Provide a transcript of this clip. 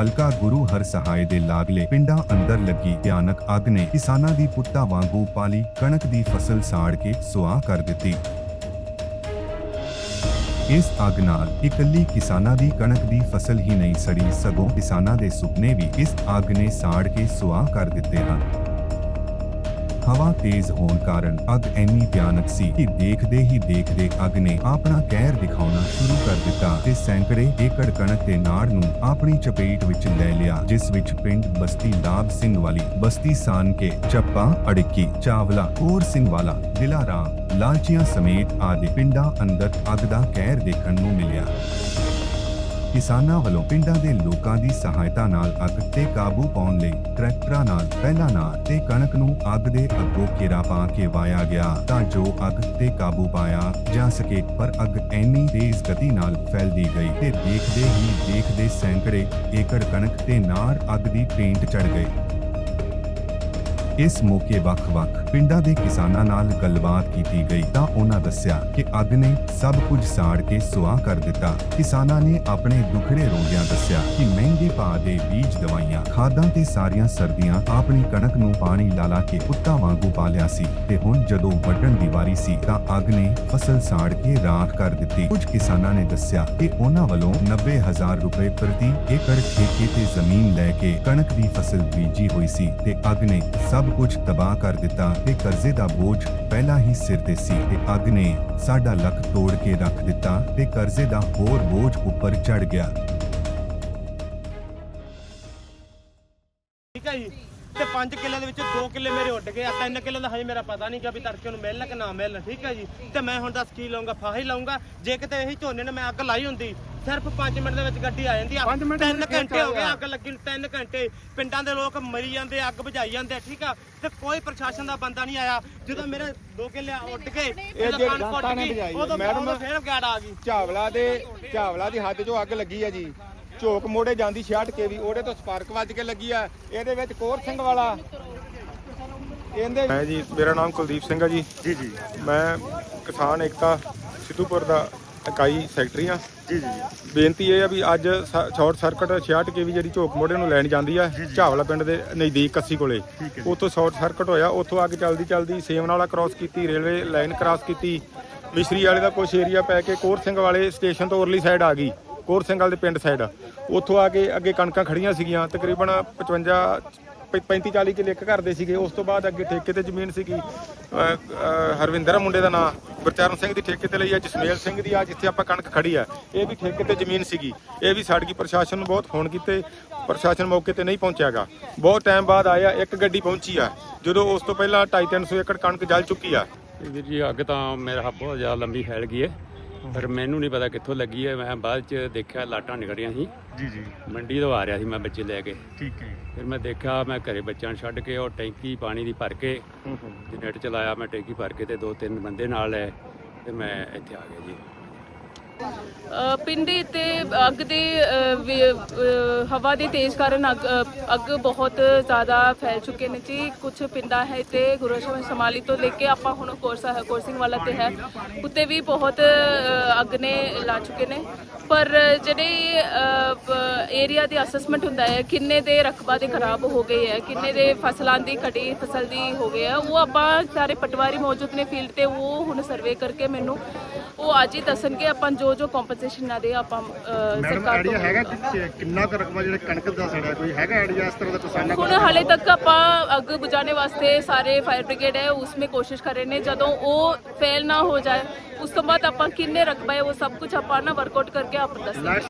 ਹਲਕਾ ਗੁਰੂ ਹਰ ਸਹਾਇ ਦੇ ਲਾਗਲੇ ਪਿੰਡਾਂ ਅੰਦਰ ਲੱਗੀ ਭਿਆਨਕ ਅੱਗ ਨੇ ਕਿਸਾਨਾਂ ਦੀ ਪੁੱਤਾਂ ਵਾਂਗੂ ਪਾਲੀ ਕਣਕ ਦੀ ਫਸਲ ਸਾੜ ਕੇ ਸੁਆਹ ਕਰ ਦਿੱਤੀ। ਇਸ ਅੱਗ ਨਾਲ ਇਕੱਲੀ ਕਿਸਾਨਾਂ ਦੀ ਕਣਕ ਦੀ ਫਸਲ ਹੀ ਨਹੀਂ ਸੜੀ, ਸਗੋਂ ਕਿਸਾਨਾਂ ਦੇ ਸੁਪਨੇ ਵੀ ਇਸ ਅੱਗ ਨੇ ਸਾੜ ਕੇ ਸੁਆਹ ਕਰ ਦਿੱਤੇ ਹਨ। ਹਵਾ ਤੇਜ਼ ਹੋਣ ਕਾਰਨ ਅੱਗ ਇੰਨੀ ਭਿਆਨਕ ਸੀ ਕਿ ਦੇਖਦੇ ਹੀ ਦੇਖਦੇ ਅੱਗ ਨੇ ਆਪਣਾ ਕਹਿਰ ਦਿਖਾਉਣਾ ਸ਼ੁਰੂ ਕਰ ਦਿੱਤਾ ਤੇ ਸੈਂਕੜੇ ਏਕੜ ਕਣਕ ਦੇ ਨਾੜ ਨੂੰ ਆਪਣੀ ਚਪੇਟ ਵਿੱਚ ਲੈ ਲਿਆ, ਜਿਸ ਵਿੱਚ ਪਿੰਡ ਬਸਤੀ ਲਾਭ ਸਿੰਘ ਵਾਲੀ ਬਸਤੀ ਸਾਨਕੇ ਚੱਪਾ, ਅੜਿੱਕੀ, ਚਾਵਲਾ, ਕੋਰ ਸਿੰਘ ਵਾਲਾ, ਦਿਲਾਰਾਮ, ਲਾਲਚੀਆਂ ਸਮੇਤ ਆਦਿ ਪਿੰਡਾਂ ਅੰਦਰ ਅੱਗ ਦਾ ਕਹਿਰ ਦੇਖਣ ਨੂੰ ਮਿਲਿਆ। ਕਿਸਾਨਾਂ ਵੱਲੋਂ ਪਿੰਡਾਂ ਦੇ ਲੋਕਾਂ ਦੀ ਸਹਾਇਤਾ ਨਾਲ ਅੱਗ ਤੇ ਕਾਬੂ ਪਾਉਣ ਲਈ ਟਰੈਕਟਰਾਂ ਨਾਲ ਪਹਿਲਾ ਨਾਲ ਤੇ ਕਣਕ ਨੂੰ ਅੱਗ ਦੇ ਅੱਗੋਂ ਘੇਰਾ ਪਾ ਕੇ ਵਾਇਆ ਗਿਆ ਤਾਂ ਜੋ ਅੱਗ ਤੇ ਕਾਬੂ ਪਾਇਆ ਜਾ ਸਕੇ, ਪਰ ਅੱਗ ਇੰਨੀ ਤੇਜ਼ ਗਤੀ ਨਾਲ ਫੈਲਦੀ ਗਈ ਤੇ ਦੇਖਦੇ ਹੀ ਦੇਖਦੇ ਸੈਂਕੜੇ ਏਕੜ ਕਣਕ ਤੇ ਨਾਰ ਅੱਗ ਦੀ ਪੇਂਟ ਚੜ ਗਏ। ਇਸ ਮੌਕੇ ਵੱਖ-ਵੱਖ ਪਿੰਡਾਂ ਦੇ ਕਿਸਾਨਾਂ ਨਾਲ ਗੱਲਬਾਤ ਕੀਤੀ ਗਈ ਤਾਂ ਉਹਨਾਂ ਦੱਸਿਆ ਕਿ ਅੱਗ ਨੇ ਸਭ ਕੁਝ ਸਾੜ ਕੇ ਸੁਆਹ ਕਰ ਦਿੱਤਾ। ਕਿਸਾਨਾਂ ਨੇ ਆਪਣੇ ਦੁਖੜੇ ਰੋਂਦਿਆਂ ਦੱਸਿਆ ਕਿ ਮਹਿੰਗੇ ਭਾਅ ਦੇ ਬੀਜ ਦਵਾਈਆਂ, ਖਾਦਾਂ ਤੇ ਸਾਰੀਆਂ ਸਰਦੀਆਂ ਆਪਣੀ ਕਣਕ ਨੂੰ ਪਾਣੀ ਲਾਲਾ ਕੇ ਕੁੱਤਾ ਵਾਂਗੂ ਪਾਲਿਆ ਸੀ ਤੇ ਹੁਣ ਜਦੋਂ ਵੱਢਣ ਦੀ ਵਾਰੀ ਸੀ ਤਾਂ ਅੱਗ ਨੇ ਫਸਲ ਸਾੜ ਕੇ ਰਾਖ ਕਰ ਦਿੱਤੀ। ਕੁਝ ਕਿਸਾਨਾਂ ਨੇ ਦੱਸਿਆ ਕਿ ਉਹਨਾਂ ਵੱਲੋਂ 90000 ਰੁਪਏ ਪ੍ਰਤੀ ਏਕੜ ਠੇਕੇ ਤੇ ਜ਼ਮੀਨ ਲੈ ਕੇ ਕਣਕ ਦੀ ਫਸਲ ਬੀਜੀ ਹੋਈ ਸੀ ਤੇ ਅੱਗ ਨੇ ਸਭ ਕੁਝ ਤਬਾਹ ਕਰ ਦਿੱਤਾ ਤੇ ਕਰਜ਼ੇ ਦਾ ਬੋਝ ਪਹਿਲਾਂ ਹੀ ਸਿਰ ਤੇ ਸੀ ਤੇ ਅੱਗ ਨੇ ਸਾਡਾ ਲੱਕ ਤੋੜ ਕੇ ਰੱਖ ਦਿੱਤਾ ਤੇ ਕਰਜ਼ੇ ਦਾ ਹੋਰ ਬੋਝ ਉੱਪਰ ਚੜ ਗਿਆ। ਠੀਕ ਹੈ ਜੀ? ਤੇ 5 ਕਿੱਲੇ ਦੇ ਵਿੱਚ 2 ਕਿੱਲੇ ਮੇਰੇ ਉੱਡ ਗਏ ਆ 3 ਕਿੱਲੇ ਦਾ ਹਜੇ ਮੇਰਾ ਪਤਾ ਨਹੀਂ ਕਿ ਵੀ ਤੜਕੇ ਨੂੰ ਮਿਲਣ ਕਿ ਨਾ ਮਿਲਣ, ਠੀਕ ਹੈ ਜੀ? ਤੇ ਮੈਂ ਹੁਣ ਦੱਸ ਕੀ ਲਾਉਂਗਾ ਫਾਹੀ ਲਾਉਂਗਾ ਜੇ ਕਿਤੇ ਇਹੀ ਝੋਨੇ ਨੇ ਮੈਂ ਅੱਗ ਲਾਈ ਹੁੰਦੀ ਸਿਰਫ 5 ਮਿੰਟ ਦੇ ਵਿੱਚ ਗੱਡੀ ਆ ਜਾਂਦੀ ਆ। 3 ਘੰਟੇ ਹੋ ਗਏ ਅੱਗ ਲੱਗੀ ਨੂੰ 3 ਘੰਟੇ। ਪਿੰਡਾਂ ਦੇ ਲੋਕ ਮਰੀ ਜਾਂਦੇ ਅੱਗ ਬੁਝਾਈ ਜਾਂਦੇ ਠੀਕ ਆ? ਤੇ ਕੋਈ ਪ੍ਰਸ਼ਾਸਨ ਦਾ ਬੰਦਾ ਨਹੀਂ ਆਇਆ। ਜਦੋਂ ਮੇਰੇ 2 ਕਿੱਲੇ ਉੱਡ ਗਏ ਜਦੋਂ ਜਿਹੜੀ ਕਣਕ ਉੱਡ ਜਨਤਾ ਨੇ ਗਈ ਬੁਝਾਈ। ਉਦੋਂ ਮੈਡਮ, ਉਦੋਂ ਫੇਰ ਗਾੜ ਆ ਗਈ। ਝਾਵਲਾ ਦੇ ਝਾਵਲਾ ਦੀ ਹੱਦ 'ਚੋਂ ਅੱਗ ਲੱਗੀ ਆ ਜੀ। ਝੋਕ ਮੋੜੇ ਜਾਂਦੀ 66 ਕੇ ਵੀ ਉਹਦੇ ਤੋਂ ਸਪਾਰਕ ਵੱਜ ਕੇ ਲੱਗੀ ਆ। ਇਹਦੇ ਵਿੱਚ ਕੋਰ ਸਿੰਘ ਵਾਲਾ। ਇਹਦੇ ਮੈਂ ਜੀ ਮੇਰਾ ਨਾਮ ਕੁਲਦੀਪ ਸਿੰਘ ਆ ਜੀ। ਜੀ ਜੀ। ਮੈਂ ਕਿਸਾਨ ਏਕਤਾ ਸਿੱਧੂਪੁਰ ਦਾ ਇਕਾਈ ਸੈਕਟਰੀ ਆ। ਜੀ ਜੀ ਬੇਨਤੀ ਇਹ ਆ ਵੀ ਅੱਜ ਸ਼ਾਰਟ ਸਰਕਟ 66 ਕੇ ਵੀ ਜਿਹੜੀ ਝੋਕ ਮੋੜੇ ਨੂੰ ਲੈਣ ਜਾਂਦੀ ਆ ਝਾਵਲਾ ਪਿੰਡ ਦੇ ਨਜ਼ਦੀਕ ਕੱਸੀ ਕੋਲੇ। ਉੱਥੋਂ ਸ਼ਾਰਟ ਸਰਕਟ ਹੋਇਆ ਉੱਥੋਂ ਅੱਗ ਚੱਲਦੀ ਚੱਲਦੀ ਸੇਮ ਨਾਲਾ ਕ੍ਰਾਸ ਕੀਤੀ ਰੇਲਵੇ ਲਾਈਨ ਕ੍ਰਾਸ ਕੀਤੀ। ਮਿਸਰੀ ਵਾਲੇ ਦਾ ਕੁਛ ਏਰੀਆ ਪੈ ਕੇ ਕੋਰ ਸਿੰਘ ਵਾਲੇ ਸਟੇਸ਼ਨ ਤੋਂ ਉਰਲੀ ਸਾਈਡ ਆ ਗਈ ਕੋਰ ਸਿੰਘ ਵਾਲੇ ਦੇ ਪਿੰਡ ਸਾਈਡ ਉੱਥੋਂ ਆ ਕੇ ਅੱਗੇ ਕਣਕਾਂ ਖੜੀਆਂ ਸੀਗੀਆਂ ਤਕਰੀਬਨ 55 35 40 ਕਿੱਲੇ ਇੱਕ ਘਰ ਦੇ ਸੀਗੇ। ਉਸ ਤੋਂ ਬਾਅਦ ਅੱਗੇ ਠੇਕੇ ਤੇ ਜ਼ਮੀਨ ਸੀਗੀ ਹਰਵਿੰਦਰ ਮੁੰਡੇ ਦਾ ਨਾਂ। ਗੁਰਚਰਨ ਸਿੰਘ ਦੀ ਠੇਕੇ ਤੇ ਲਈ ਆ, ਜਸਮੇਲ ਸਿੰਘ ਦੀ ਆ, ਜਿੱਥੇ ਆਪਾਂ ਕਣਕ ਖੜੀ ਆ। ਇਹ ਵੀ ਠੇਕੇ ਤੇ ਜ਼ਮੀਨ ਸੀਗੀ। ਇਹ ਵੀ ਸੜ ਪ੍ਰਸ਼ਾਸਨ ਨੂੰ ਬਹੁਤ ਫੋਨ ਕੀਤੇ, ਪ੍ਰਸ਼ਾਸਨ ਮੌਕੇ ਤੇ ਨਹੀਂ ਪਹੁੰਚਿਆਗਾ। ਬਹੁਤ ਟਾਈਮ ਬਾਅਦ ਆਇਆ, ਇੱਕ ਗੱਡੀ ਪਹੁੰਚੀ ਆ। ਜਦੋਂ ਉਸ ਤੋਂ ਪਹਿਲਾਂ 2.5 300 ਏਕੜ ਕਣਕ ਜਲ ਚੁੱਕੀ ਆ। ਵੀਰ ਜੀ, ਅੱਗ ਤਾਂ ਮੇਰਾ ਬਹੁਤ ਜ਼ਿਆਦਾ ਲੰਬੀ ਫੈਲ ਗਈ ਹੈ। ਪਰ ਮੈਨੂੰ ਨਹੀਂ ਪਤਾ ਕਿੱਥੋਂ ਲੱਗੀ ਹੈ। ਮੈਂ ਬਾਅਦ ਚ ਦੇਖਿਆ ਲਾਟਾਂ ਨਿਕੜੀਆਂ ਸੀ। ਜੀ ਜੀ। ਮੰਡੀ ਤੋਂ ਆ ਰਿਹਾ ਸੀ ਮੈਂ ਬੱਚੇ ਲੈ ਕੇ। ਠੀਕ ਹੈ। ਫਿਰ ਮੈਂ ਦੇਖਿਆ ਮੈਂ ਘਰੇ ਬੱਚਿਆਂ ਨੂੰ ਛੱਡ ਕੇ ਉਹ ਟੈਂਕੀ ਪਾਣੀ ਦੀ ਭਰ ਕੇ ਹੂੰ ਹੂੰ। ਜਨਰੇਟਰ ਚਲਾਇਆ। ਮੈਂ ਟੈਂਕੀ ਭਰ ਕੇ ਤੇ ਦੋ ਤਿੰਨ ਬੰਦੇ ਨਾਲ ਲੈ ਤੇ ਮੈਂ ਇੱਥੇ ਆ ਗਿਆ ਜੀ। ਪਿੰਡੇ ਤੇ ਅੱਗ ਦੇ ਹਵਾ ਦੇ ਤੇਜ਼ ਕਾਰਨ ਅੱਗ ਅੱਗ ਬਹੁਤ ਜ਼ਿਆਦਾ ਫੈਲ ਚੁੱਕੇ ਨੇ ਜੀ। ਕੁਝ ਪਿੰਡਾਂ ਹੈ ਤੇ ਗੁਰਸ਼ਮ ਸਮਾਲੀ ਤੋਂ ਲੈ ਕੇ ਆਪਾਂ ਹੁਣ ਕੋਰਸਾ ਕੋਰਸਿੰਗ ਵਾਲਾ ਤੇ ਹੈ, ਉੱਤੇ ਵੀ ਬਹੁਤ ਅੱਗ ਨੇ ਲਾ ਚੁੱਕੇ ਨੇ। ਪਰ ਜਿਹੜੇ ਏਰੀਆ ਦੇ ਅਸੈਸਮੈਂਟ ਹੁੰਦਾ ਹੈ, ਕਿੰਨੇ ਦੇ ਰਕਬਾ ਦੇ ਖਰਾਬ ਹੋ ਗਏ ਹੈ, ਕਿੰਨੇ ਦੇ ਫਸਲਾਂ ਦੀ ਘਟੀ ਫਸਲ ਦੀ ਹੋ ਗਈ ਹੈ, ਉਹ ਆਪਾਂ ਸਾਰੇ ਪਟਵਾਰੀ ਮੌਜੂਦ ਨੇ ਫੀਲਡ ਤੇ, ਉਹ ਹੁਣ ਸਰਵੇ ਕਰਕੇ ਮੈਨੂੰ, ਉਹ ਅੱਜ ਹੀ ਦੱਸਣਗੇ, ਆਪਾਂ ਜੋ ਜੋ ਕੰਪਨਸੇਸ਼ਨ ਨਾ ਦੇ ਆਪਾਂ ਮੈਡਮ ਸਰਕਾਰ ਆਈਡੀਆ ਤੋਂ ਹੈਗਾ ਕਿ ਕਿੰਨਾ ਕੁ ਰਕਬਾ ਜਿਹੜੇ ਕਣਕ ਦਾ ਸੜਿਆ ਕੋਈ ਹੈਗਾ ਆਈਡੀਆ ਇਸ ਤਰ੍ਹਾਂ ਦਾ ਕਿਸਾਨਾਂ ਹੁਣ ਹਾਲੇ ਤੱਕ ਆਪਾਂ ਅੱਗ ਬੁਝਾਉਣੇ ਵਾਸਤੇ ਸਾਰੇ ਫਾਇਰ ਬ੍ਰਿਗੇਡ ਹੈ ਉਸਮੇ ਕੋਸ਼ਿਸ਼ ਕਰ ਰਹੇ ਨੇ। ਜਦੋਂ ਉਹ ਫੇਲ ਨਾ ਹੋ ਜਾਏ ਉਸ ਤੋਂ ਬਾਅਦ ਆਪਾਂ ਕਿੰਨੇ ਰਕਬਾ ਹੈ ਉਹ ਸਭ ਕੁਝ ਆਪਾਂ ਨਾ ਵਰਕਆਊਟ ਕਰਕੇ ਆਪ ਦੱਸਾਂਗੇ